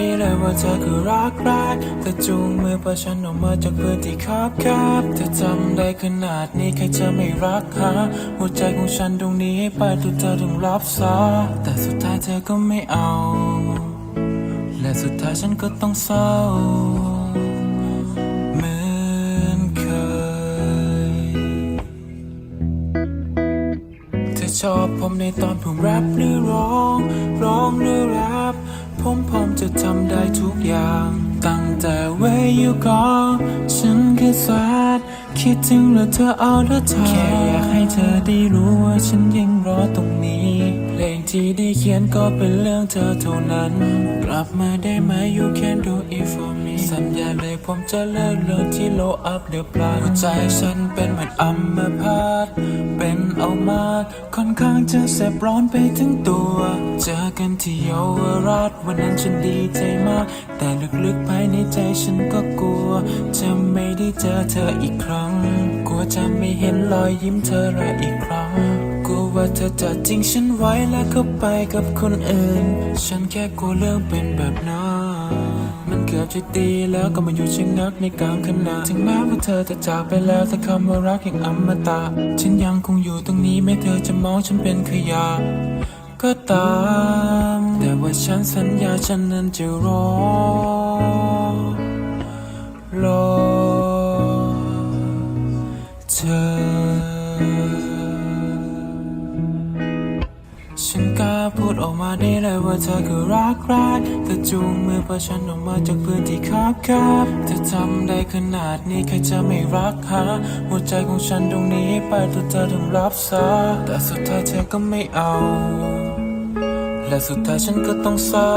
มีเลยว่าเธอคือรักแรกเธอจูงมือพาฉันออกมาจากพื้นที่คับแคบเธอทำได้ขนาดนี้ใครจะไม่รักหาหัวใจของฉันตรงนี้ให้ไปดูเธอถึงรับสาแต่สุดท้ายเธอก็ไม่เอา และสุดท้ายฉันก็ต้องเศร้าเหมือนเคยเธอชอบผมในตอนผมแรปหรือร้อง ร้องหรือแรป ผมพร้อมจะทำได้ทุกอย่าง ตั้งแต่เวยูกอฉันคือแซดคิดถึงแล้วเธอเอาแล้วเธอแค่อยากให้เธอได้รู้ว่าฉันยังรอตรงนี้ ลงที่ได้เขียนก็เป็นเรื่องเธอเท่านั้น กลับมาได้ไหม you can do it for me สัญญาเลยผมจะเลิกเรื่องที่ low up เดือบปลาหัวใจฉันเป็นเหมือนอัมพาตเป็นเอามาค่อนข้างจะแสบร้อนไปทั้งตัว เจอกันที่เยาวราชวันนั้นฉันดีใจมาก แต่ลึกๆภายในใจฉันก็กลัว จะไม่ได้เจอเธออีกครั้ง กลัวจะไม่เห็นรอยยิ้มเธอละอีกครั้ง ว่าเธอจะทิ้งฉันไว้แล้วก็ไปกับคนอื่น ฉันแค่กลัวเรื่องเป็นแบบนั้นมันเกือบจะดีแล้วก็มาอยู่ชะงักในกลางขณะถึงแม้ว่าเธอจะจากไปแล้วแต่คำว่ารักยังอมตะ ฉันยังคงอยู่ตรงนี้ไม่เธอจะมองฉันเป็นขยะก็ตาม แต่ว่าฉันสัญญาฉันนั้นจะรอรอ ฉันกล้าพูดออกมาได้เลยว่าเธอคือรักแรกเธอจูงมือพาฉันออกมาจากพื้นที่คับคับเธอทำได้ขนาดนี้ใครจะไม่รักหาหัวใจของฉันตรงนี้ไปตัวเธอถึงรับสาแต่สุดท้ายเธอก็ไม่เอา และสุดท้ายฉันก็ต้องเศร้า